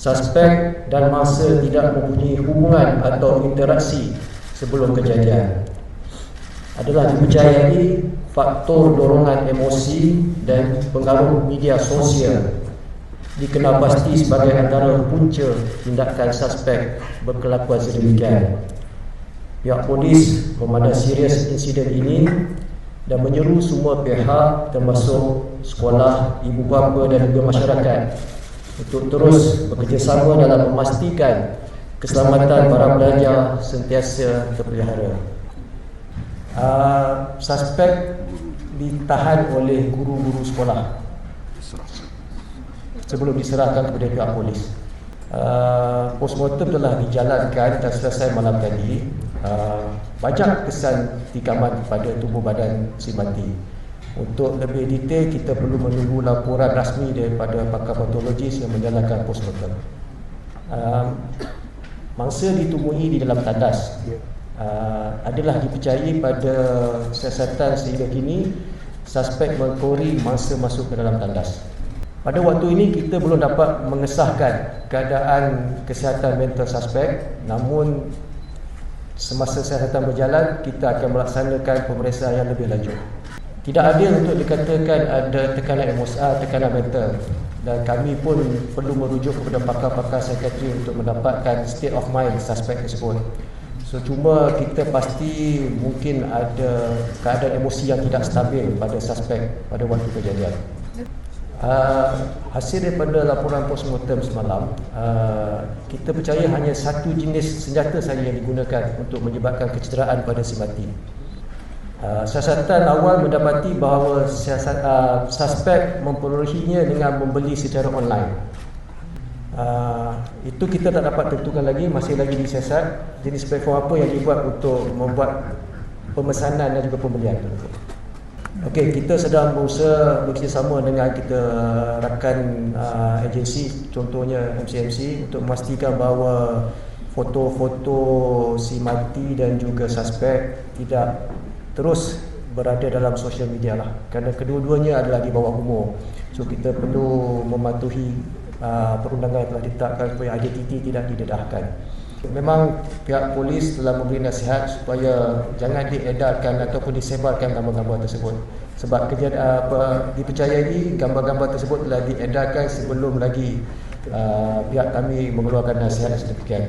suspek dan masa tidak mempunyai hubungan atau interaksi sebelum kejadian. Adalah dipercayai faktor dorongan emosi dan pengaruh media sosial. Dikenal pasti sebagai antara punca tindakan suspek berkelakuan sedemikian. Pihak polis memandang serius insiden ini dan menyeru semua pihak termasuk sekolah, ibu bapa dan juga masyarakat untuk terus bekerjasama dalam memastikan keselamatan para pelajar sentiasa terpelihara. Uh, suspek ditahan oleh guru-guru sekolah sebelum diserahkan kepada pihak polis. Uh, postmortem telah dijalankan dan selesai malam tadi. Uh, banyak kesan tikaman kepada tubuh badan si mati. Untuk lebih detail kita perlu menunggu laporan rasmi daripada pakar patologis yang menjalankan postmortem. Uh, mangsa ditumbuhi di dalam tandas uh, adalah dipercayai pada siasatan sehingga kini suspek mengkori masa masuk ke dalam tandas. Pada waktu ini kita belum dapat mengesahkan keadaan kesihatan mental suspek namun semasa siasatan berjalan kita akan melaksanakan pemeriksaan yang lebih lanjut. Tidak adil untuk dikatakan ada tekanan emosi, tekanan mental dan kami pun perlu merujuk kepada pakar-pakar psikiatri untuk mendapatkan state of mind suspek tersebut. So cuma kita pasti mungkin ada keadaan emosi yang tidak stabil pada suspek pada waktu kejadian. Uh, hasil daripada laporan postmortem semalam uh, kita percaya hanya satu jenis senjata saja yang digunakan untuk menyebabkan kecederaan pada si mati. Uh, siasatan awal mendapati bahawa siasat, uh, suspek memperolehinya dengan membeli secara online. Uh, itu kita tak dapat tentukan lagi, masih lagi disiasat jenis platform apa yang dibuat untuk membuat pemesanan dan juga pembelian. Okey, kita sedang berusaha bekerjasama dengan kita rakan uh, agensi, contohnya MCMC untuk memastikan bahawa foto-foto si mati dan juga suspek tidak terus berada dalam sosial media lah. Kerana kedua-duanya adalah di bawah umur. So kita perlu mematuhi uh, perundangan yang telah ditetapkan supaya identiti tidak didedahkan. Memang pihak polis telah memberi nasihat supaya jangan diedarkan ataupun disebarkan gambar-gambar tersebut. Sebab kejadian uh, apa dipercayai gambar-gambar tersebut telah diedarkan sebelum lagi uh, pihak kami mengeluarkan nasihat sedemikian